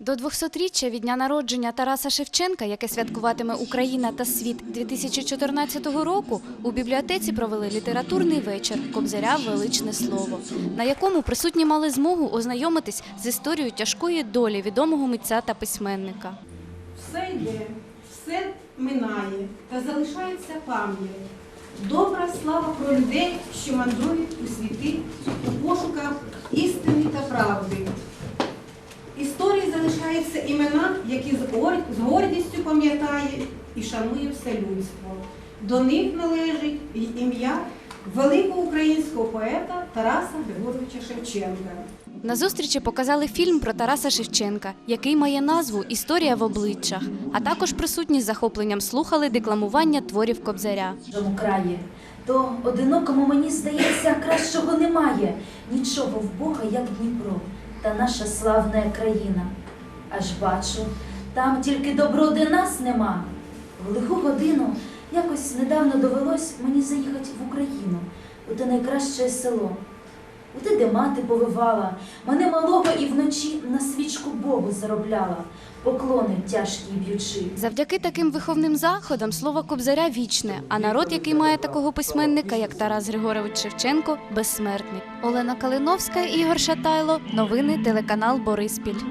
До 200-річчя від дня народження Тараса Шевченка, яке святкуватиме Україна та світ 2014 року, у бібліотеці провели літературний вечір Кобзаря Величне слово, на якому присутні мали змогу ознайомитись з історією тяжкої долі відомого митця та письменника. Все йде, все минає, та залишається пам'ять. Добра слава про людей, що мандрують у світи імена, які з гор- з гордістю пам'ятає і шанує все людство. До них належить і ім'я великого українського поета Тараса Григоровича Шевченка. На зустрічі показали фільм про Тараса Шевченка, який має назву Історія в обличчях. А також присутні з захопленням слухали декламування творів Кобзаря. краї, то одинокому мені здається, кращого немає. Нічого в Бога, як Дніпро, та наша славна країна. Аж бачу, там тільки добро, де нас нема. В лиху годину якось недавно довелось мені заїхати в Україну, у те найкраще село. У те, де мати повивала, мене малого і вночі на свічку Богу заробляла, поклони тяжкі б'ючи. Завдяки таким виховним заходам слово Кобзаря вічне, а народ, який має такого письменника, як Тарас Григорович Шевченко, безсмертний. Олена Калиновська, Ігор Шатайло. Новини телеканал Бориспіль.